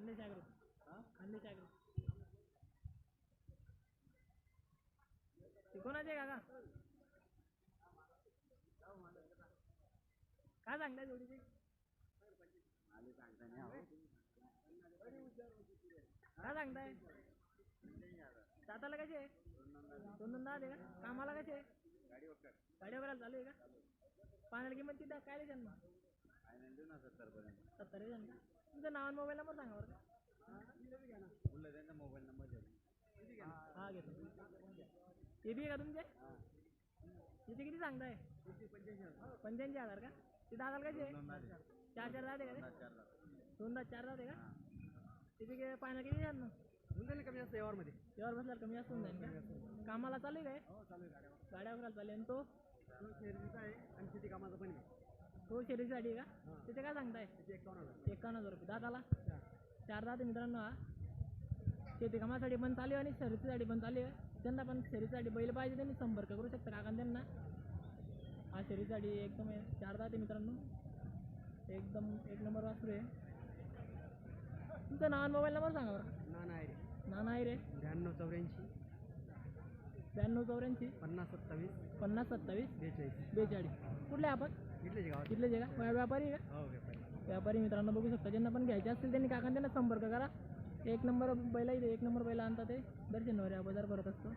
खानदेश जागृत. खानदेश जागृत. ते कोणाचे काका? काय सांगताय जोडीचे काय सांगताय? दाताला कसे? आहे दोन दोन दहा का? कामाला कसे? आहे गाडी वगैरे चालू आहे का? पाण्याला किंमत किती आहे? काय द्यायचं मग सत्तर आहे का तुमचं नाव आणि मोबाईल नंबर सांगा बरं का. हा घेतो ते बी आहे का तुमचे? तिथे किती सांगताय? पंच्याऐंशी हजार. का? ते दादाला कसे चार चार जाते का ते? दोन दहा चार जाते का? तिथे पाण्याला किती द्याल मग कमी जास्त यावरमध्ये त्यावर बसल्यावर कमी जास्त होऊन जाईल का? कामाला चालू आहे काय? गाड्या वगैरे चालू आहे आणि तो? आहे आणि शेती कामाचं पण आहे. तो शेतीसाठी आहे का? तिथे काय सांगताय? त्याची एकावन्न हजार. एकावन्न हजार रुपये. दादाला? चार दाते मित्रांनो हा. शेती कामासाठी पण चालू आहे आणि शर्यतीसाठी पण चालू आहे. त्यांना पण शर्यतीसाठी बैल पाहिजे त्यांनी संपर्क करू शकता काका त्यांना. हा शर्यतीसाठी एकदम आहे. चार दाते मित्रांनो. एकदम एक नंबर वासरू आहे. तुमचं नाव आणि मोबाईल नंबर सांगा बरं. नाना आहे रे. नाना आहे रे. ब्याण्णव चौऱ्याऐंशी. ब्याण्णव चौऱ्याऐंशी. पन्नास सत्तावीस. पन्नास सत्तावीस. बेचाळीस. बेचाळीस. कुठले आपण? इथलेच गावात. तिथलेच आहे का? व्या- व्यापारी का? हो व्यापारी. व्यापारी मित्रांनो बघू शकता ज्यांना पण घ्यायचे असतील त्यांनी काका त्यांना संपर्क करा. एक नंबर बैला इथे एक नंबर बैला आणतात ते. दर्शनवर या बाजार भरत असतो.